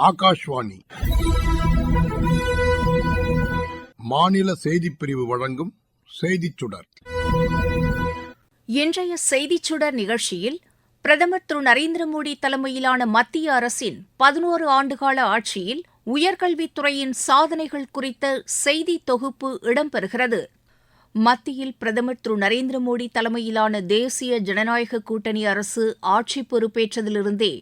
ஆகாஷ்வாணி. மாநில செய்தி பிரிவு வழங்கும் செய்திச் சுடர். இன்றைய செய்தி சுடர் நிகழ்ச்சியில் பிரதமர் திரு நரேந்திர மோடி தலைமையிலான மத்திய அரசின் பதினோரு ஆண்டுகால ஆட்சியில் உயர்கல்வித்துறையின் சாதனைகள் குறித்த செய்தி தொகுப்பு இடம்பெறுகிறது. மத்தியில் பிரதமர் திரு நரேந்திர மோடி தலைமையிலான தேசிய ஜனநாயக கூட்டணி அரசு ஆட்சி பொறுப்பேற்றதிலிருந்தே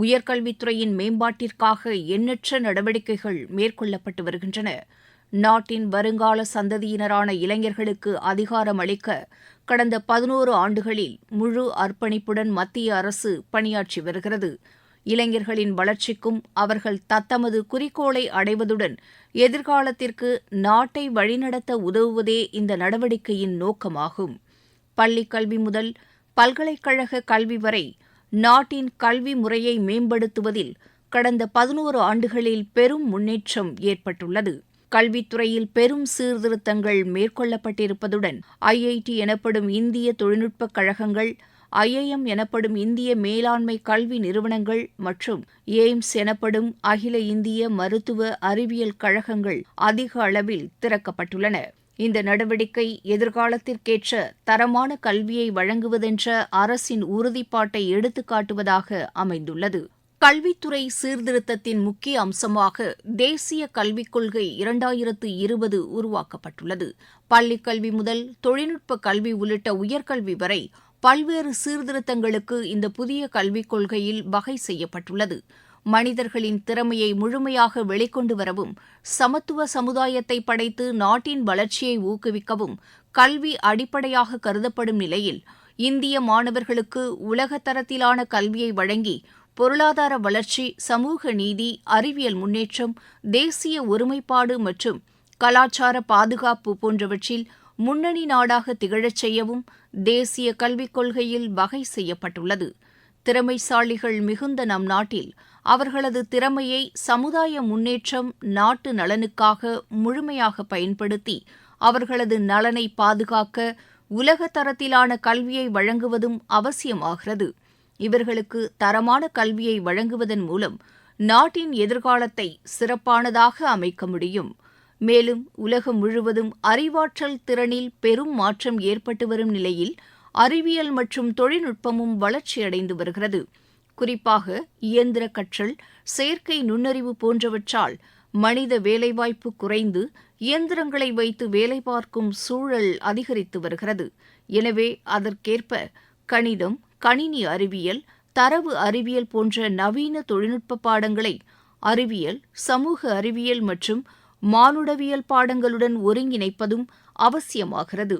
உயர்கல்வித்துறையின் மேம்பாட்டிற்காக எண்ணற்ற நடவடிக்கைகள் மேற்கொள்ளப்பட்டு வருகின்றன. நாட்டின் வருங்கால சந்ததியினரான இளைஞர்களுக்கு அதிகாரம் அளிக்க கடந்த பதினோரு ஆண்டுகளில் முழு அர்ப்பணிப்புடன் மத்திய அரசு பணியாற்றி வருகிறது. இளைஞர்களின் வளர்ச்சிக்கும் அவர்கள் தத்தமது குறிக்கோளை அடைவதுடன் எதிர்காலத்திற்கு நாட்டை வழிநடத்த உதவுவதே இந்த நடவடிக்கையின் நோக்கமாகும். பள்ளிக் கல்வி முதல் பல்கலைக்கழக கல்வி வரை நாட்டின் கல்வி முறையை மேம்படுத்துவதில் கடந்த பதினோரு ஆண்டுகளில் பெரும் முன்னேற்றம் ஏற்பட்டுள்ளது. கல்வித்துறையில் பெரும் சீர்திருத்தங்கள் மேற்கொள்ளப்பட்டிருப்பதுடன் ஐஐடி எனப்படும் இந்திய தொழில்நுட்பக் கழகங்கள் ஐஐஎம் எனப்படும் இந்திய மேலாண்மை கல்வி நிறுவனங்கள் மற்றும் எய்ம்ஸ் எனப்படும் அகில இந்திய மருத்துவ அறிவியல் கழகங்கள் அதிக அளவில் திறக்கப்பட்டுள்ளன. இந்த நடவடிக்கை எதிர்காலத்திற்கேற்ற தரமான கல்வியை வழங்குவதென்ற அரசின் உறுதிப்பாட்டை எடுத்துக்காட்டுவதாக அமைந்துள்ளது. கல்வித்துறை சீர்திருத்தத்தின் முக்கிய அம்சமாக தேசிய கல்விக் கொள்கை இரண்டாயிரத்து இருபது உருவாக்கப்பட்டுள்ளது. பள்ளிக் கல்வி முதல் தொழில்நுட்ப கல்வி உள்ளிட்ட உயர்கல்வி வரை பல்வேறு சீர்திருத்தங்களுக்கு இந்த புதிய கல்விக் கொள்கையில் வகை செய்யப்பட்டுள்ளது. மனிதர்களின் திறமையை முழுமையாக வெளிக்கொண்டு வரவும் சமத்துவ சமுதாயத்தை படைத்து நாட்டின் வளர்ச்சியை ஊக்குவிக்கவும் கல்வி அடிப்படையாக கருதப்படும் நிலையில் இந்திய மாணவர்களுக்கு உலகத்தரத்திலான கல்வியை வழங்கி பொருளாதார வளர்ச்சி சமூக நீதி அறிவியல் முன்னேற்றம் தேசிய ஒருமைப்பாடு மற்றும் கலாச்சார பாதுகாப்பு போன்றவற்றில் முன்னணி நாடாக திகழச் செய்யவும் தேசிய கல்விக் கொள்கையில் வகை செய்யப்பட்டுள்ளது. திறமைசாலிகள் மிகுந்த நம் நாட்டில் அவர்களது திறமையை சமுதாய முன்னேற்றம் நாட்டு நலனுக்காக முழுமையாக பயன்படுத்தி அவர்களது நலனை பாதுகாக்க உலக தரத்திலான கல்வியை வழங்குவதும் அவசியமாகிறது. இவர்களுக்கு தரமான கல்வியை வழங்குவதன் மூலம் நாட்டின் எதிர்காலத்தை சிறப்பானதாக அமைக்க முடியும். மேலும் உலகம் முழுவதும் அறிவாற்றல் திறனில் பெரும் மாற்றம் ஏற்பட்டு வரும் நிலையில் அறிவியல் மற்றும் தொழில்நுட்பமும் வளர்ச்சியடைந்து வருகிறது. குறிப்பாக இயந்திர கற்றல் செயற்கை நுண்ணறிவு போன்றவற்றால் மனித வேலைவாய்ப்பு குறைந்து இயந்திரங்களை வைத்து வேலை பார்க்கும் சூழல் அதிகரித்து வருகிறது. எனவே அதற்கேற்ப கணிதம் கணினி அறிவியல் தரவு அறிவியல் போன்ற நவீன தொழில்நுட்ப பாடங்களை அறிவியல் சமூக அறிவியல் மற்றும் மானுடவியல் பாடங்களுடன் ஒருங்கிணைப்பதும் அவசியமாகிறது.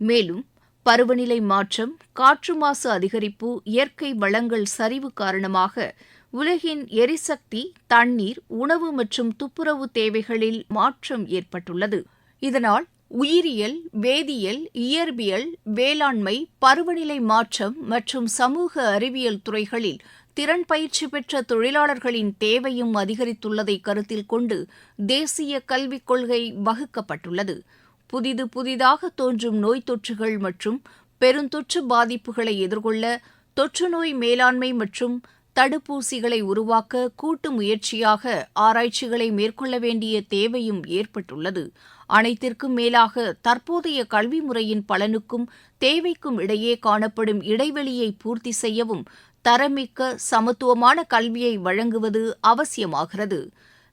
மேலும் பருவநிலை மாற்றம் காற்று மாசு அதிகரிப்பு இயற்கை வளங்கள் சரிவு காரணமாக உலகின் எரிசக்தி தண்ணீர் உணவு மற்றும் துப்புரவு தேவைகளில் மாற்றம் ஏற்பட்டுள்ளது. இதனால் உயிரியல் வேதியியல் இயற்பியல் வேளாண்மை பருவநிலை மாற்றம் மற்றும் சமூக அறிவியல் துறைகளில் திறன் பயிற்சி பெற்ற தொழிலாளர்களின் தேவையும் அதிகரித்துள்ளதை கருத்தில் கொண்டு தேசிய கல்விக் கொள்கை வகுக்கப்பட்டுள்ளது. புதிது புதிதாக தோன்றும் நோய் தொற்றுகள் மற்றும் பெருந்தொற்று பாதிப்புகளை எதிர்கொள்ள தொற்றுநோய் மேலாண்மை மற்றும் தடுப்பூசிகளை உருவாக்க கூட்டு முயற்சியாக ஆராய்ச்சிகளை மேற்கொள்ள வேண்டிய தேவையும் ஏற்பட்டுள்ளது. அனைத்திற்கும் மேலாக தற்போதைய கல்வி முறையின் பலனுக்கும் தேவைக்கும் இடையே காணப்படும் இடைவெளியை பூர்த்தி செய்யவும் தரமிக்க சமத்துவமான கல்வியை வழங்குவது அவசியமாகிறது.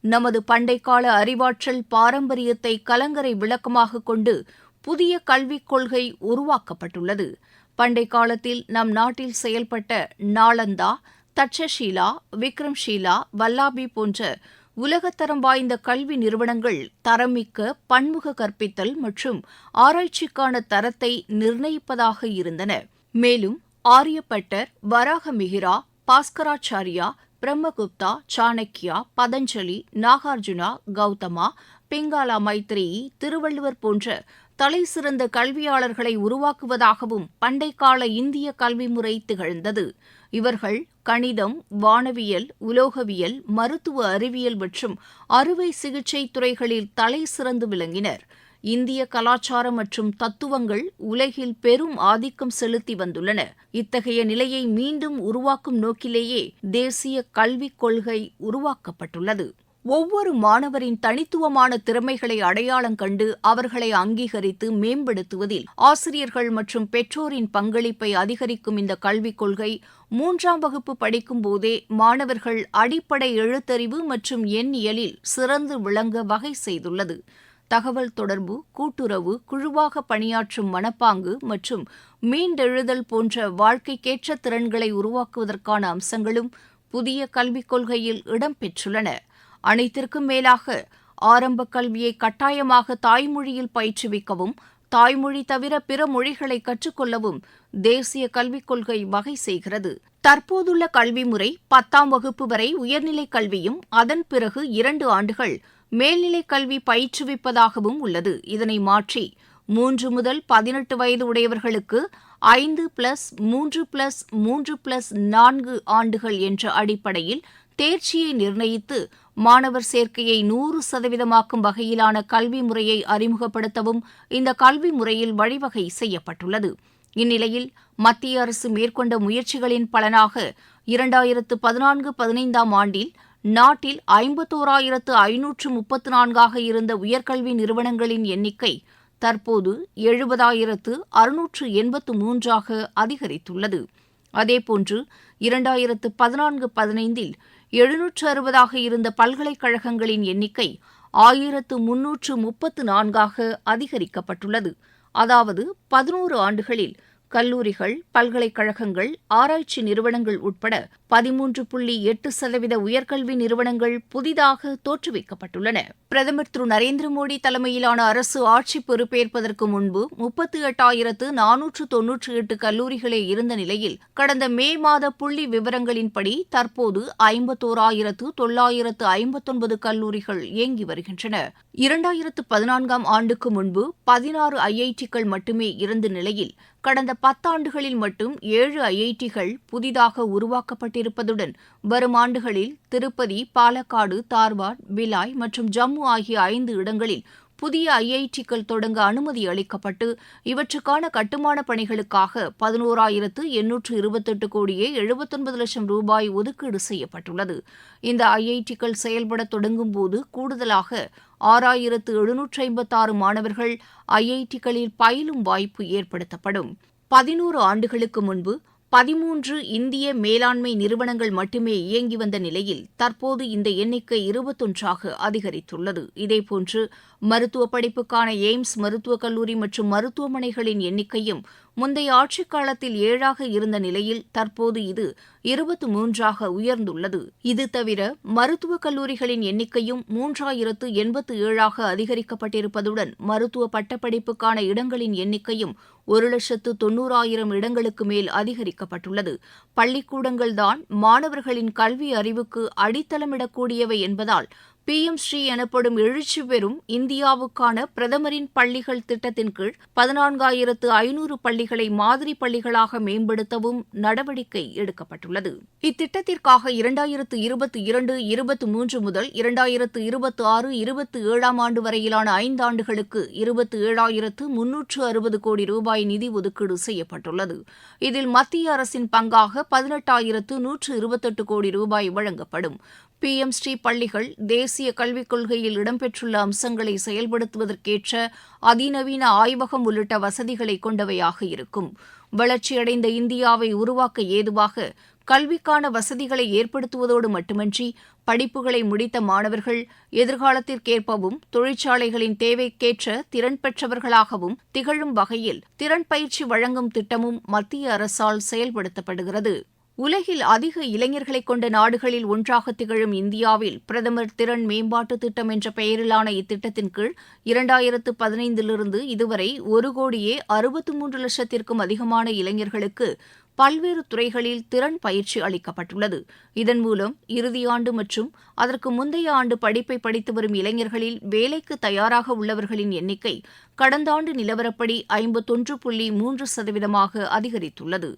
நமது பண்டைக்கால அறிவாற்றல் பாரம்பரியத்தை கலங்கரை விளக்கமாக கொண்டு புதிய கல்விக் கொள்கை உருவாக்கப்பட்டுள்ளது. பண்டை காலத்தில் நம் நாட்டில் செயல்பட்ட நாளந்தா தட்சஷீலா விக்ரம்ஷீலா வல்லாபி போன்ற உலகத்தரம் வாய்ந்த கல்வி நிறுவனங்கள் தரமிக்க பன்முக கற்பித்தல் மற்றும் ஆராய்ச்சிக்கான தரத்தை நிர்ணயிப்பதாக இருந்தன. மேலும் ஆரியப்பட்டர் வராகமிகிரா பாஸ்கராச்சாரியா பிரம்மகுப்தா சாணக்கியா பதஞ்சலி நாகார்ஜுனா கௌதமா பிங்காலா மைத்ரேயி திருவள்ளுவர் போன்ற தலைசிறந்த கல்வியாளர்களை உருவாக்குவதாகவும் பண்டைக்கால இந்திய கல்வி முறை திகழ்ந்தது. இவர்கள் கணிதம் வானவியல் உலோகவியல் மருத்துவ அறிவியல் மற்றும் அறுவை சிகிச்சை துறைகளில் தலை சிறந்து விளங்கினர். இந்திய கலாச்சாரம் மற்றும் தத்துவங்கள் உலகில் பெரும் ஆதிக்கம் செலுத்தி வந்துள்ளன. இத்தகைய நிலையை மீண்டும் உருவாக்கும் நோக்கிலேயே தேசிய கல்விக் கொள்கை உருவாக்கப்பட்டுள்ளது. ஒவ்வொரு மாணவரின் தனித்துவமான திறமைகளை அடையாளம் கண்டு அவர்களை அங்கீகரித்து மேம்படுத்துவதில் ஆசிரியர்கள் மற்றும் பெற்றோரின் பங்களிப்பை அதிகரிக்கும் இந்த கல்விக் கொள்கை மூன்றாம் வகுப்பு படிக்கும் போதே மாணவர்கள் அடிப்படை எழுத்தறிவு மற்றும் எண்ணியலில் சிறந்து விளங்க வகை செய்துள்ளது. தகவல் தொடர்பு கூட்டுறவு குழுவாக பணியாற்றும் மனப்பாங்கு மற்றும் மீண்டெழுதல் போன்ற வாழ்க்கைக்கேற்ற திறன்களை உருவாக்குவதற்கான அம்சங்களும் புதிய கல்விக் கொள்கையில் இடம்பெற்றுள்ளன அனைத்திற்கும் மேலாக ஆரம்ப கல்வியை கட்டாயமாக தாய்மொழியில் பயிற்றுவிக்கவும் தாய்மொழி தவிர பிற மொழிகளை கற்றுக்கொள்ளவும் தேசிய கல்விக் கொள்கை வகை செய்கிறது. தற்போதுள்ள கல்வி முறை பத்தாம் வகுப்பு வரை உயர்நிலைக் கல்வியும் அதன் பிறகு இரண்டு ஆண்டுகள் மேல்நிலைக் கல்வி பயிற்றுவிப்பதாகவும் உள்ளது. இதனை மாற்றி மூன்று முதல் பதினெட்டு வயது உடையவர்களுக்கு ஐந்து பிளஸ் மூன்று பிளஸ் மூன்று பிளஸ் நான்கு ஆண்டுகள் என்ற அடிப்படையில் தேர்ச்சியை நிர்ணயித்து மாணவர் சேர்க்கையை நூறு சதவீதமாக்கும் வகையிலான கல்வி முறையை அறிமுகப்படுத்தவும் இந்த கல்வி முறையில் வழிவகை செய்யப்பட்டுள்ளது. இந்நிலையில் மத்திய அரசு மேற்கொண்ட முயற்சிகளின் பலனாக இரண்டாயிரத்து பதினான்கு பதினைந்தாம் ஆண்டில் நாட்டில் ஐம்பத்தோராயிரத்து ஐநூற்று முப்பத்து நான்காக இருந்த உயர்கல்வி நிறுவனங்களின் எண்ணிக்கை தற்போது எழுபதாயிரத்து அறுநூற்று எண்பத்து மூன்றாக அதிகரித்துள்ளது. அதேபோன்று இரண்டாயிரத்து பதினான்கு பதினைந்தில் எழுநூற்று அறுபதாக இருந்த பல்கலைக்கழகங்களின் எண்ணிக்கை ஆயிரத்து முன்னூற்று முப்பத்து நான்காக அதிகரிக்கப்பட்டுள்ளது. அதாவது பதினோரு ஆண்டுகளில் கல்லூரிகள் பல்கலைக்கழகங்கள் ஆராய்ச்சி நிறுவனங்கள் உட்பட பதிமூன்று புள்ளி எட்டு சதவீத உயர்கல்வி நிறுவனங்கள் புதிதாக தோற்றுவிக்கப்பட்டுள்ளன. பிரதமர் திரு நரேந்திர மோடி தலைமையிலான அரசு ஆட்சி பொறுப்பேற்பதற்கு முன்பு முப்பத்தி எட்டாயிரத்து நானூற்று தொன்னூற்றி எட்டு கல்லூரிகளே இருந்த நிலையில் கடந்த மே மாத புள்ளி விவரங்களின்படி தற்போது ஐம்பத்தோராயிரத்து தொள்ளாயிரத்து ஐம்பத்தொன்பது கல்லூரிகள் இயங்கி வருகின்றன. இரண்டாயிரத்து பதினான்காம் ஆண்டுக்கு முன்பு பதினாறு ஐஐடிகள் மட்டுமே இருந்த நிலையில் கடந்த பத்தாண்டுகளில் மட்டும் ஏழு ஐஐடிகள் புதிதாக உருவாக்கப்பட்டு உருவாக்கப்பட்டிருப்பதுடன் வரும் ஆண்டுகளில் திருப்பதி பாலக்காடு தார்வாட் பிலாய் மற்றும் ஜம்மு ஆகிய ஐந்து இடங்களில் புதிய ஐஐடிக்கள் தொடங்க அனுமதி அளிக்கப்பட்டு இவற்றுக்கான கட்டுமான பணிகளுக்காக பதினோராயிரத்து எண்ணூற்று இருபத்தெட்டு கோடியே எழுபத்தொன்பது லட்சம் ரூபாய் ஒதுக்கீடு செய்யப்பட்டுள்ளது. இந்த ஐஐடிக்கள் செயல்பட தொடங்கும் போது கூடுதலாக ஆறாயிரத்து எழுநூற்று ஐம்பத்தாறு மாணவர்கள் ஐஐடிக்களில் பயிலும் வாய்ப்பு ஏற்படுத்தப்படும். பதினோரு ஆண்டுகளுக்கு முன்பு பதிமூன்று இந்திய மேலாண்மை நிறுவனங்கள் மட்டுமே இயங்கி வந்த நிலையில் தற்போது இந்த எண்ணிக்கை இருபத்தொன்றாக அதிகரித்துள்ளது. இதேபோன்று மருத்துவ படிப்புக்கான எய்ம்ஸ் மருத்துவக் கல்லூரி மற்றும் மருத்துவமனைகளின் எண்ணிக்கையும் முந்தைய ஆட்சிக் காலத்தில் ஏழாக இருந்த நிலையில் தற்போது இது இருபத்து மூன்றாக உயர்ந்துள்ளது. இது தவிர மருத்துவக் கல்லூரிகளின் எண்ணிக்கையும் மூன்றாயிரத்து எண்பத்து ஏழாக அதிகரிக்கப்பட்டிருப்பதுடன் மருத்துவ பட்டப்படிப்புக்கான இடங்களின் எண்ணிக்கையும் ஒரு லட்சத்து தொன்னூறாயிரம் இடங்களுக்கு மேல் அதிகரிக்கப்பட்டுள்ளது. பள்ளிக்கூடங்கள்தான் மாணவர்களின் கல்வி அறிவுக்கு அடித்தளமிடக்கூடியவை என்பதால் பி. எம். ஸ்ரீ எனப்படும் எழுச்சி பெறும் இந்தியாவுக்கான பிரதமரின் பள்ளிகள் திட்டத்தின் கீழ் பதினான்காயிரத்து ஐநூறு பள்ளிகளை மாதிரி பள்ளிகளாக மேம்படுத்தவும் நடவடிக்கை எடுக்கப்பட்டுள்ளது. இத்திட்டத்திற்காக இரண்டாயிரத்து இருபத்தி இரண்டு இருபத்தி மூன்று முதல் இரண்டாயிரத்து இருபத்தி ஆறு இருபத்தி ஏழாம் ஆண்டு வரையிலான ஐந்தாண்டுகளுக்கு இருபத்தி ஏழாயிரத்து முன்னூற்று அறுபது கோடி ரூபாய் நிதி ஒதுக்கீடு செய்யப்பட்டுள்ளது. இதில் மத்திய அரசின் பங்காக பதினெட்டாயிரத்து நூற்று இருபத்தெட்டு கோடி ரூபாய் வழங்கப்படும். பி எம் ஸ்ரீ பள்ளிகள் தேசிய கல்விக் கொள்கையில் இடம்பெற்றுள்ள அம்சங்களை செயல்படுத்துவதற்கேற்ற அதிநவீன ஆய்வகம் உள்ளிட்ட வசதிகளை கொண்டவையாக இருக்கும். வளர்ச்சியடைந்த இந்தியாவை உருவாக்க ஏதுவாக கல்விக்கான வசதிகளை ஏற்படுத்துவதோடு மட்டுமன்றி படிப்புகளை முடித்த மாணவர்கள் எதிர்காலத்திற்கேற்பவும் தொழிற்சாலைகளின் தேவைக்கேற்ற திறன் பெற்றவர்களாகவும் திகழும் வகையில் திறன் பயிற்சி வழங்கும் திட்டமும் மத்திய அரசால் செயல்படுத்தப்படுகிறது. உலகில் அதிக இளைஞர்களைக் கொண்ட நாடுகளில் ஒன்றாக திகழும் இந்தியாவில் பிரதமர் திறன் மேம்பாட்டு திட்டம் என்ற பெயரிலான இத்திட்டத்தின் கீழ் இரண்டாயிரத்து பதினைந்திலிருந்து இதுவரை ஒரு கோடியே அறுபத்து மூன்று லட்சத்திற்கும் அதிகமான இளைஞர்களுக்கு பல்வேறு துறைகளில் திறன் பயிற்சி அளிக்கப்பட்டுள்ளது. இதன் மூலம் இறுதியாண்டு மற்றும் அதற்கு முந்தைய ஆண்டு படிப்பை படித்து வரும் இளைஞர்களில் வேலைக்கு தயாராக உள்ளவர்களின் எண்ணிக்கை கடந்த ஆண்டு நிலவரப்படி ஐம்பத்தொன்று புள்ளி மூன்று சதவீதமாக அதிகரித்துள்ளது.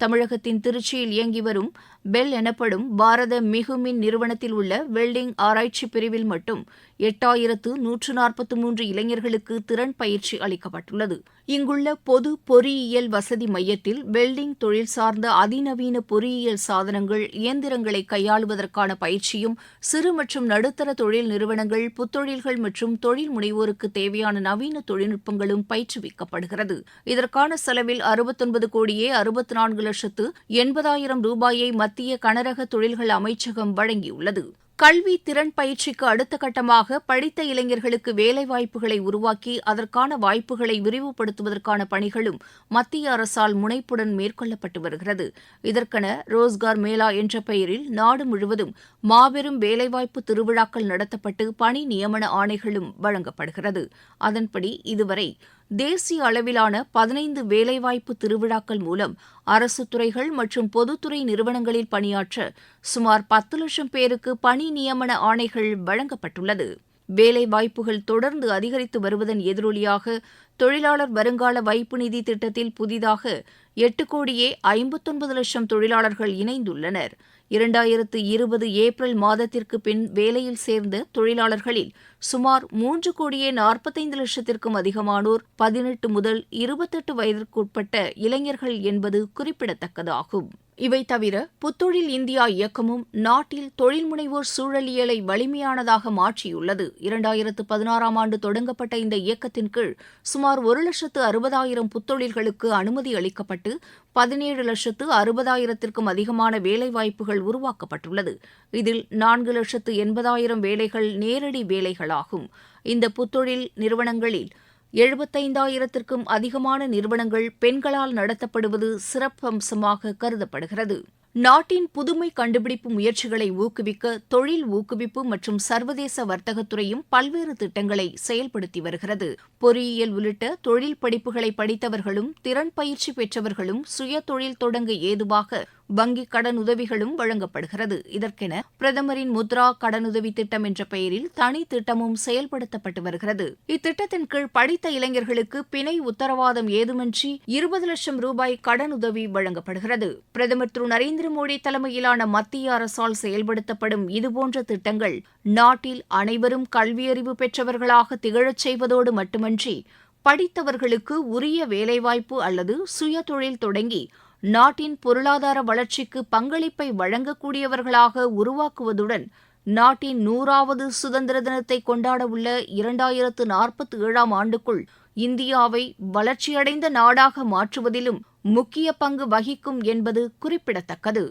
தமிழகத்தின் திருச்சியில் இயங்கி வரும் பெல் எனப்படும் பாரத மிகுமின் நிறுவனத்தில் உள்ள வெல்டிங் ஆராய்ச்சி பிரிவில் மட்டும் எட்டாயிரத்து நூற்று நாற்பத்தி மூன்று இளைஞர்களுக்கு திறன் பயிற்சி அளிக்கப்பட்டுள்ளது. இங்குள்ள பொது பொறியியல் வசதி மையத்தில் வெல்டிங் தொழில் சார்ந்த அதிநவீன பொறியியல் சாதனங்கள் இயந்திரங்களை கையாளுவதற்கான பயிற்சியும் சிறு மற்றும் நடுத்தர தொழில் நிறுவனங்கள் புத்தொழில்கள் மற்றும் தொழில் முனைவோருக்கு தேவையான நவீன தொழில்நுட்பங்களும் பயிற்றுவிக்கப்படுகிறது. இதற்கான செலவில் அறுபத்தொன்பது கோடியே அறுபத்தி நான்கு லட்சத்து எண்பதாயிரம் ரூபாயை மத்திய கனரக தொழில்கள் அமைச்சகம் வழங்கியுள்ளது. கல்வி திறன் பயிற்சிக்கு அடுத்த கட்டமாக படித்த இளைஞர்களுக்கு வேலைவாய்ப்புகளை உருவாக்கி அதற்கான வாய்ப்புகளை விரிவுபடுத்துவதற்கான பணிகளும் மத்திய அரசால் முனைப்புடன் மேற்கொள்ளப்பட்டு வருகிறது. இதற்கென ரோஸ்கார் மேளா என்ற பெயரில் நாடு முழுவதும் மாபெரும் வேலைவாய்ப்பு திருவிழாக்கள் நடத்தப்பட்டு பணி நியமன ஆணைகளும் வழங்கப்படுகிறது. அதன்படி இதுவரை தேசிய அளவிலான பதினைந்து வேலைவாய்ப்பு திருவிழாக்கள் மூலம் அரசு துறைகள் மற்றும் பொதுத்துறை நிறுவனங்களில் பணியாற்ற சுமார் பத்து லட்சம் பேருக்கு பணி நியமன ஆணைகள் வழங்கப்பட்டுள்ளது. வேலைவாய்ப்புகள் தொடர்ந்து அதிகரித்து வருவதன் எதிரொலியாக தொழிலாளர் வருங்கால வைப்பு நிதி திட்டத்தில் புதிதாக எட்டு கோடியே ஐம்பத்தொன்பது லட்சம் தொழிலாளர்கள் இணைந்துள்ளனர். இரண்டாயிரத்து இருபது ஏப்ரல் மாதத்திற்கு பின் வேலையில் சேர்ந்த தொழிலாளர்களில் சுமார் மூன்று கோடியே நாற்பத்தைந்து லட்சத்திற்கும் அதிகமானோர் பதினெட்டு முதல் இருபத்தெட்டு வயதிற்குட்பட்ட இளைஞர்கள் என்பது குறிப்பிடத்தக்கதாகும். இவை தவிர புத்தொழில் இந்தியா இயக்கமும் நாட்டில் தொழில் முனைவோர் சூழலியலை வலிமையானதாக மாற்றியுள்ளது. இரண்டாயிரத்து பதினாறாம் ஆண்டு தொடங்கப்பட்ட இந்த இயக்கத்தின் கீழ் சுமார் ஒரு லட்சத்து அறுபதாயிரம் புத்தொழில்களுக்கு அனுமதி அளிக்கப்பட்டு பதினேழு லட்சத்து அறுபதாயிரத்திற்கும் அதிகமான வேலைவாய்ப்புகள் உருவாக்கப்பட்டுள்ளது. இதில் நான்கு லட்சத்து எண்பதாயிரம் வேலைகள் நேரடி வேலைகளாகும். இந்த புத்தொழில் நிறுவனங்களில் எழுபத்தைந்தாயிரத்திற்கும் அதிகமான நிறுவனங்கள் பெண்களால் நடத்தப்படுவது சிறப்பம்சமாக கருதப்படுகிறது. நாட்டின் புதுமை கண்டுபிடிப்பு முயற்சிகளை ஊக்குவிக்க தொழில் ஊக்குவிப்பு மற்றும் சர்வதேச வர்த்தகத்துறையும் பல்வேறு திட்டங்களை செயல்படுத்தி வருகிறது. பொறியியல் உள்ளிட்ட தொழில் படிப்புகளை படித்தவர்களும் திறன் பயிற்சி பெற்றவர்களும் சுய தொழில் தொடங்க ஏதுவாக வங்கிக் கடனுதவிகளும் வழங்கப்படுகிறது. இதற்கென பிரதமரின் முத்ரா கடனுதவி திட்டம் என்ற பெயரில் தனி திட்டமும் செயல்படுத்தப்பட்டு வருகிறது. இத்திட்டத்தின் கீழ் படித்த இளைஞர்களுக்கு பிணை உத்தரவாதம் ஏதுமின்றி இருபது லட்சம் ரூபாய் கடனுதவி வழங்கப்படுகிறது. பிரதமர் திரு நரேந்திர மோடி தலைமையிலான மத்திய அரசால் செயல்படுத்தப்படும் இதுபோன்ற திட்டங்கள் நாட்டில் அனைவரும் கல்வியறிவு பெற்றவர்களாக திகழச் செய்வதோடு மட்டுமன்றி படித்தவர்களுக்கு உரிய வேலைவாய்ப்பு அல்லது சுய தொழில் தொடங்கி நாட்டின் பொருளாதார வளர்ச்சிக்கு பங்களிப்பை வழங்கக்கூடியவர்களாக உருவாக்குவதுடன் நாட்டின் நூறாவது சுதந்திர தினத்தை கொண்டாட உள்ள இரண்டாயிரத்து நாற்பத்தி ஏழாம் ஆண்டுக்குள் இந்தியாவை வளர்ச்சியடைந்த நாடாக மாற்றுவதிலும் முக்கிய பங்கு வகிக்கும் என்பது குறிப்பிடத்தக்கது.